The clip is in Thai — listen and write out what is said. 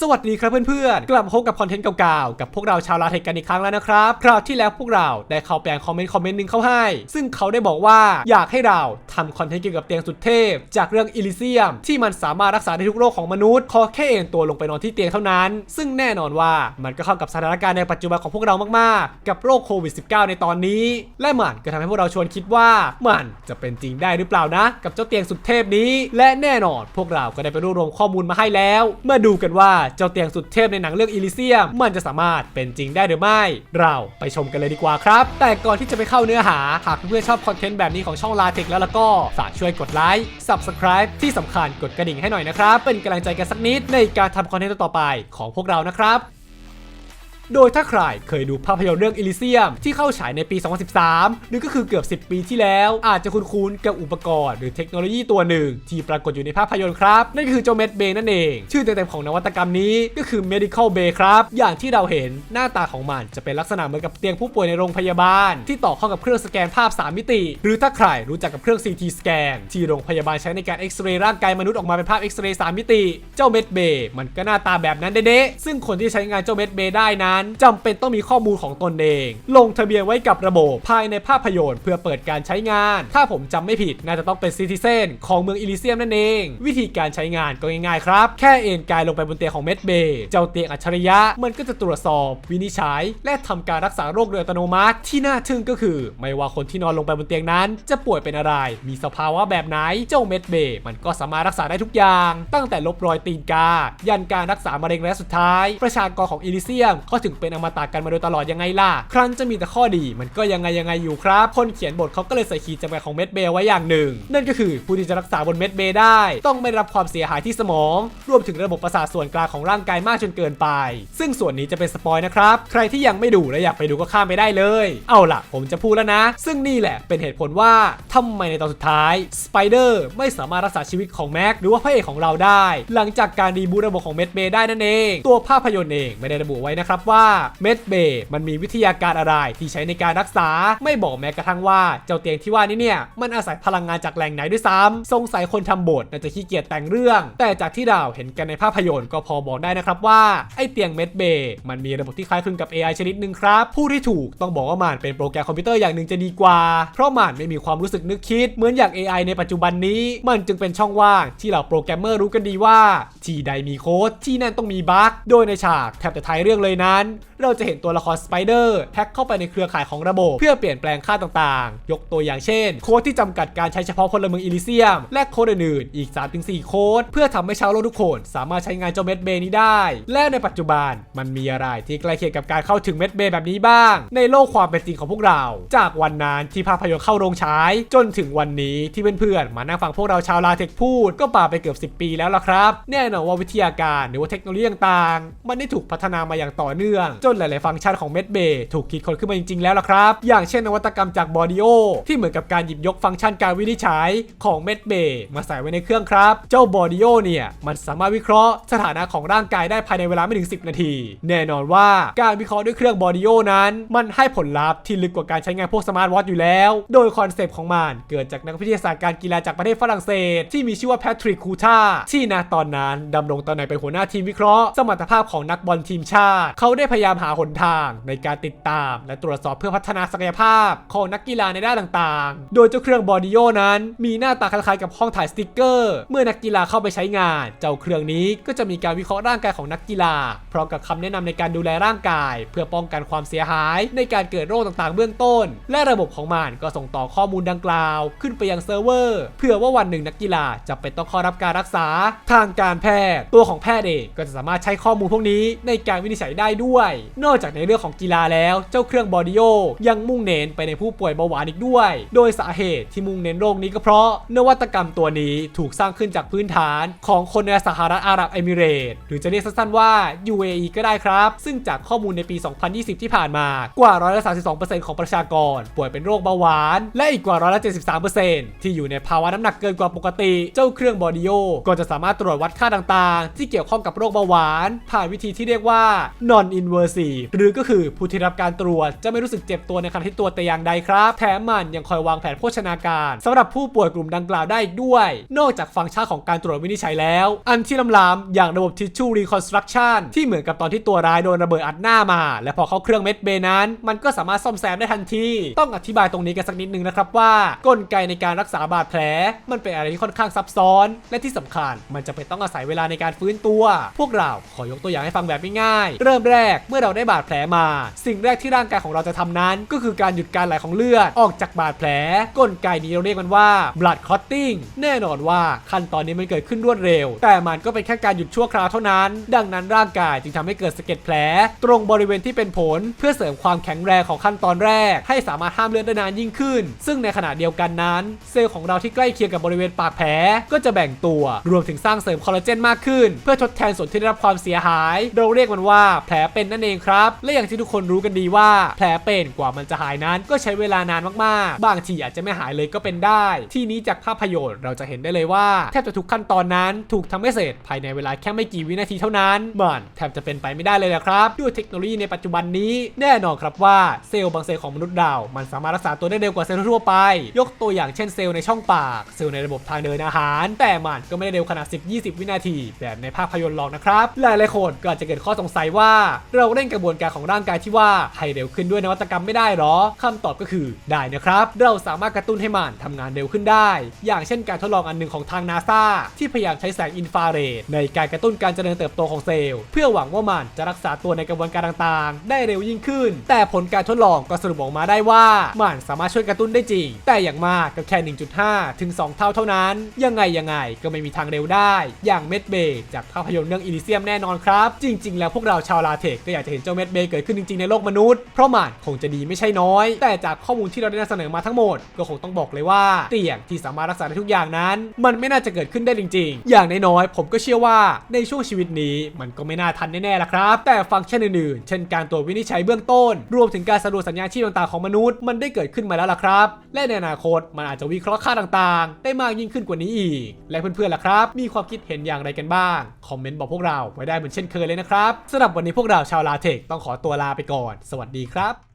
สวัสดีครับเพื่อนๆ กลับมาพบกับคอนเทนต์เก่าๆ กับพวกเราชาวลาเทคกันอีกครั้งแล้วนะครับ คราวที่แล้วพวกเราได้เข้าแปลงคอมเมนต์คอมเมนต์หนึ่งเข้าให้ ซึ่งเขาได้บอกว่าอยากให้เราทำคอนเทนต์เกี่ยวกับเตียงสุดเทพ จากเรื่องอิลิเซียม ที่มันสามารถรักษาได้ทุกโรคของมนุษย์ ขอแค่เอนตัวลงไปนอนที่เตียงเท่านั้น ซึ่งแน่นอนว่ามันก็เข้ากับสถานการณ์ในปัจจุบันของพวกเรามากๆ กับโรคโควิด -19 ในตอนนี้ และมันก็ทำให้พวกเราชวนคิดว่ามันจะเป็นจริงได้หรือเปล่านะ กับเจ้าเตียงสุดเทพนี้ และแน่นอน พวกเราก็ได้ไปรวบรวมข้อมูลมาให้แล้ว เมื่อดูกันว่าเจ้าเตียงสุดเทพในหนังเรื่องอิลิเซียม มันจะสามารถเป็นจริงได้หรือไม่ เราไปชมกันเลยดีกว่าครับ แต่ก่อนที่จะไปเข้าเนื้อหา หากเพื่อนๆชอบคอนเทนต์แบบนี้ของช่องลาเทคแล้วแล้วก็ฝากช่วยกดไลค์ Subscribe ที่สำคัญกดกระดิ่งให้หน่อยนะครับ เป็นกำลังใจกันสักนิดในการทำคอนเทนต์ต่อไปของพวกเรานะครับ โดยถ้าใครเคยดูภาพยนตร์เรื่องอิลิเซียมที่เข้าฉายในปี 2013นั่นก็คือเกือบ 10 ปีที่แล้ว อาจจะคุ้นๆกับอุปกรณ์หรือเทคโนโลยีตัวหนึ่ง ที่ปรากฏอยู่ในภาพยนตร์ครับ นั่นคือเจ้าเม็ดเบย์นั่นเอง ชื่อเต็มๆของนวัตกรรมนี้ก็คือ medical bay ครับ อย่างที่เราเห็นหน้าตาของมันจะเป็นลักษณะเหมือนกับเตียงผู้ป่วยในโรงพยาบาล ที่ต่อเข้ากับเครื่องสแกนภาพ 3 มิติ หรือถ้าใครรู้จักกับเครื่อง CT สแกนที่โรงพยาบาลใช้ในการเอ็กซเรย์ร่างกายมนุษย์ออกมาเป็นภาพเอ็กซเรย์3มิติ เจ้าเม็ดเบย์มันก็หน้าตาแบบนั้นเด้ๆซึ่งคนที่ใช้งานเจ้าเม็ดเบย์ได้นั้นจำเป็นต้องมีข้อมูลของตนเอง ลงทะเบียนไว้กับระบบภายในภาพยนตร์เพื่อเปิดการใช้งาน ถ้าผมจำไม่ผิด น่าจะต้องเป็นซิติเซนของเมืองอิลิเซียมนั่นเอง วิธีการใช้งานก็ง่ายๆครับ แค่เอนกายลงไปบนเตียงของเม็ดเบย์เจ้าเตียงอัจฉริยะมันก็จะตรวจสอบ วินิจฉัย และทำการรักษาโรคโดยอัตโนมัติ ที่น่าทึ่งก็คือ ไม่ว่าคนที่นอนลงไปบนเตียงนั้น จะป่วยเป็นอะไร มีสภาวะแบบไหนเจ้าเม็ดเบย์มันก็สามารถรักษาได้ทุกอย่าง ตั้งแต่ลบรอยตีนกา ยันการรักษามะเร็งและสุดท้าย ประชากรของอิลิเซียมเขาถึงเป็นอมตะกันมาโดยตลอดยังไงล่ะ ครั้นจะมีแต่ข้อดีมันก็ยังไงยังไงอยู่ครับ คนเขียนบทเขาก็เลยใส่ขีดจำกัดของเม็ดเบย์ไว้อย่างหนึ่ง นั่นก็คือผู้ที่จะรักษาบนเม็ดเบย์ได้ ต้องไม่รับความเสียหายที่สมอง รวมถึงระบบประสาทส่วนกลางของร่างกายมากจนเกินไป ซึ่งส่วนนี้จะเป็นสปอยนะครับ ใครที่ยังไม่ดูและอยากไปดูก็ข้ามไปได้เลย เอาล่ะ ผมจะพูดแล้วนะ ซึ่งนี่แหละเป็นเหตุผลว่าทำไมในตอนสุดท้ายสไปเดอร์ไม่สามารถรักษาชีวิตของแม็กหรือว่าพระเอกของเราได้ หลังจากการรีบูตระบบของเม็ดเบย์ได้นั่นเอง ตัวภาพยนตร์เองไม่ได้ระบุไว้นะครับว่าเม็ดเบย์มันมีวิทยาการอะไรที่ใช้ในการรักษา ไม่บอกแม้กระทั่งว่าเจ้าเตียงที่ว่านี้เนี่ยมันอาศัยพลังงานจากแหล่งไหนด้วยซ้ำสงสัยคนทำบทน่าจะขี้เกียจแต่งเรื่อง แต่จากที่เราเห็นกันในภาพยนตร์ก็พอบอกได้นะครับว่าไอเตียงเม็ดเบย์มันมีระบบที่คล้ายคลึงกับ AI ชนิดหนึ่งครับ ผู้ที่ถูกต้องบอกว่ามันเป็นโปรแกรมคอมพิวเตอร์อย่างหนึ่งจะดีกว่า เพราะมันไม่มีความรู้สึกนึกคิดเหมือนอย่าง AI ในปัจจุบันนี้ มันจึงเป็นช่องว่างที่เราโปรแกรมเมอร์รู้กันดีว่า ที่ใดมีโค้ดที่นั่นต้องมีบั๊กโดยในฉากแทบจะท้ายเรื่องเลยนั้นเราจะเห็นตัวละครสไปเดอร์แฮ็กเข้าไปในเครือข่ายของระบบ เพื่อเปลี่ยนแปลงค่าต่างๆ ยกตัวอย่างเช่น โค้ดที่จำกัดการใช้เฉพาะพลเมืองอิลิเซียม และโค้ดอื่นๆอีก 3-4 โค้ดเพื่อทำให้ชาวโลกทุกคนสามารถใช้งานเจ้าเม็ดเบย์นี้ได้ และในปัจจุบันมันมีอะไรที่ใกล้เคียงกับการเข้าถึงเม็ดเบย์แบบนี้บ้าง ในโลกความเป็นจริงของพวกเรา จากวันนั้นที่ภาพยนตร์เข้าโรงฉายจนถึงวันนี้ที่เพื่อนๆมานั่งฟังพวกเราชาวลาเทคพูดก็ป่าไปเกือบ 10 ปีแล้วล่ะครับ แน่นอนว่าวิทยาการหรือว่าเทคโนโลยีต่างๆมันได้ถูกพัฒนามาอย่างต่อเนื่ององ จนหลาย ๆ ฟังก์ชันของเม็ดเบย์ถูกคิดค้นขึ้นมาจริง ๆ แล้วล่ะครับ อย่างเช่นนวัตกรรมจากบอดิโอที่เหมือนกับการหยิบยกฟังก์ชันการวินิจฉัยของเม็ดเบย์มาใส่ไว้ในเครื่องครับ เจ้าบอดิโอเนี่ย มันสามารถวิเคราะห์สถานะของร่างกายได้ภายในเวลาไม่ถึง 10 นาที แน่นอนว่าการวิเคราะห์ด้วยเครื่องบอดิโอนั้น มันให้ผลลัพธ์ที่ลึกกว่าการใช้งานพวกสมาร์ทวอทอยู่แล้ว โดยคอนเซปต์ของมันเกิดจากนักวิทยาศาสตร์การกีฬาจากประเทศฝรั่งเศส ที่มีชื่อว่าแพทริกคูตาที่ณตอนนั้นดำรงตำแหน่งเป็นหัวหน้าทีมวิเคราะห์ สมรรถภาพของนักบอลทีมชาติเขาได้พยายามหาหนทางในการติดตาม และตรวจสอบเพื่อพัฒนาศักยภาพของนักกีฬาในด้านต่างๆ โดยเจ้าเครื่องบอดิโอนั้น มีหน้าตาคล้ายๆกับห้องถ่ายสติกเกอร์ เมื่อนักกีฬาเข้าไปใช้งาน เจ้าเครื่องนี้ก็จะมีการวิเคราะห์ร่างกายของนักกีฬาพร้อมกับคำแนะนำในการดูแลร่างกาย เพื่อป้องกันความเสียหาย ในการเกิดโรคต่างๆ เบื้องต้น และระบบของมันก็ส่งต่อข้อมูลดังกล่าว ขึ้นไปยังเซิร์ฟเวอร์เพื่อว่าวันหนึ่งนักกีฬาจะเป็นต้องเข้ารับการรักษา ทางการแพทย์ ตัวของแพทย์เองก็จะสามารถใช้ข้อมูลพวกนี้ในการวินิจฉัยได้ด้วยนอกจากในเรื่องของกีฬาแล้ว เจ้าเครื่องบอดิโอยังมุ่งเน้นไปในผู้ป่วยเบาหวานอีกด้วย โดยสาเหตุที่มุ่งเน้นโรคนี้ก็เพราะ นวัตกรรมตัวนี้ถูกสร้างขึ้นจากพื้นฐาน ของคนในสหรัฐอาหรับเอมิเรตส์หรือจะเรียกสั้นๆว่า UAE ก็ได้ครับ ซึ่งจากข้อมูลในปี 2020 ที่ผ่านมากว่าร้อยละ32%ของประชากร ป่วยเป็นโรคเบาหวาน และอีกกว่าร้อยละ73%ที่อยู่ในภาวะน้ำหนักเกินกว่าปกติ เจ้าเครื่องบอดิโอก็จะสามารถตรวจวัดค่าต่างๆ ที่เกี่ยวข้องกับโรคเบาหวาน ผ่านวิธีที่เรียกว่า non i n v e r s i v e หรือก็คือผู้ที่รับการตรวจจะไม่รู้สึกเจ็บตัวในขณะที่ตรวจแต่อย่างใดครับ แถมมันยังคอยวางแผนโภชนาการสำหรับผู้ป่วยกลุ่มดังกล่าวได้อีกด้วย นอกจากฟังก์ชันของการตรวจวินิจฉัยแล้ว อันที่ล้ำๆอย่างระบบ tissue reconstruction ที่เหมือนกับตอนที่ตัวร้ายโดนระเบิดอัดหน้ามา และพอเข้าเครื่องเม็ดเบย์นั้น มันก็สามารถซ่อมแซมได้ทันทีต้องอธิบายตรงนี้กันสักนิดนึงนะครับว่ากลไกในการรักษาบาดแผล มันเป็นอะไรที่ค่อนข้างซับซ้อน และที่สำคัญ มันจะเป็นต้องอาศัยเวลาในการฟื้นตัว พวกเราขอยกตัวอย่างให้ฟังแบบง่ายๆเริ่มแรกเมื่อเราได้บาดแผลมา สิ่งแรกที่ร่างกายของเราจะทำนั้น ก็คือการหยุดการไหลของเลือดออกจากบาดแผล กลไกนี้เราเรียกมันว่า blood clotting แน่นอนว่าขั้นตอนนี้มันเกิดขึ้นรวดเร็ว แต่มันก็เป็นแค่การหยุดชั่วคราวเท่านั้น ดังนั้นร่างกายจึงทำให้เกิดสะเก็ดแผล ตรงบริเวณที่เป็นผลเพื่อเสริมความแข็งแรงของขั้นตอนแรก ให้สามารถห้ามเลือดได้นานยิ่งขึ้น ซึ่งในขณะเดียวกันนั้น เซลล์ของเราที่ใกล้เคียงกับบริเวณปากแผลก็จะแบ่งตัวรวมถึงสร้างเสริมคอลลาเจนมากขึ้น เพื่อทดแทนส่วนที่ได้รับความเสียหาย เราเรียกมันว่าแผลเป็นนั่นเองครับ และอย่างที่ทุกคนรู้กันดีว่าแผลเป็นกว่ามันจะหายนั้น ก็ใช้เวลานานมากๆ บางทีอาจจะไม่หายเลยก็เป็นได้ ที่นี้จากภาพยนตร์เราจะเห็นได้เลยว่าแทบจะทุกขั้นตอนนั้นถูกทำให้เสร็จภายในเวลาแค่ไม่กี่วินาทีเท่านั้นมันแทบจะเป็นไปไม่ได้เลยนะครับด้วยเทคโนโลยีในปัจจุบันนี้แน่นอนครับว่าเซลล์บางเซลล์ของมนุษย์เรามันสามารถรักษาตัวได้เร็วกว่าเซลล์ทั่วไป ยกตัวอย่างเช่นเซลล์ในช่องปาก เซลล์ในระบบทางเดินอาหาร แต่มันก็ไม่ได้เร็วขนาด 10-20 วินาที แบบในภาพยนตร์หรอกนะครับ หลายๆคนก็อาจจะเกิดข้อสงสัยว่าเราเร่งกระบวนการของร่างกายที่ว่าให้เร็วขึ้นด้วยนวัตกรรมไม่ได้หรอคำตอบก็คือได้นะครับ เราสามารถกระตุ้นให้มันทำงานเร็วขึ้นได้ อย่างเช่นการทดลองอันหนึ่งของทางนาซาที่พยายามใช้แสงอินฟราเรดในการกระตุ้นการเจริญเติบโตของเซลล์ เพื่อหวังว่ามันจะรักษาตัวในกระบวนการต่างๆ ได้เร็วยิ่งขึ้น แต่ผลการทดลองก็สรุปออกมาได้ว่ามันสามารถช่วยกระตุ้นได้จริง แต่อย่างมากก็แค่ 1.5 ถึง 2 เท่าเท่านั้น ยังไงยังไงก็ไม่มีทางเร็วได้ อย่างเม็ดเบจากภาพยนตร์เรื่องอิลิเซียมแน่นอนครับ จริง ๆ แล้วพวกเราชาวลาเทคก็อยากจะเห็นเจ้าเม็ดเบย์เกิดขึ้นจริงๆในโลกมนุษย์เพราะมันคงจะดีไม่ใช่น้อย แต่จากข้อมูลที่เราได้นำเสนอมาทั้งหมด ก็คงต้องบอกเลยว่าเตียงที่สามารถรักษาได้ทุกอย่างนั้น มันไม่น่าจะเกิดขึ้นได้จริง ๆ อย่างน้อยๆผมก็เชื่อว่าในช่วงชีวิตนี้มันก็ไม่น่าทันแน่ๆละครับ แต่ฟังก์ชันอื่นๆ เช่นการตรวจวินิจฉัยเบื้องต้น รวมถึงการสำรวจสัญญาณชีพต่างๆของมนุษย์มันได้เกิดขึ้นมาแล้วล่ะครับ และในอนาคตมันอาจจะวิเคราะห์ค่าต่างๆ ได้มากยิ่งขึ้นกว่านี้อีก และเพื่อนๆล่ะครับ มีความคิดเห็นอย่างไรกันบ้างคอมเมนต์บอกพวกเราไว้ได้เหมือนเช่นเคยเลยนะครับสำหรับวันนี้พวกเราชาวลาเทคต้องขอตัวลาไปก่อน สวัสดีครับ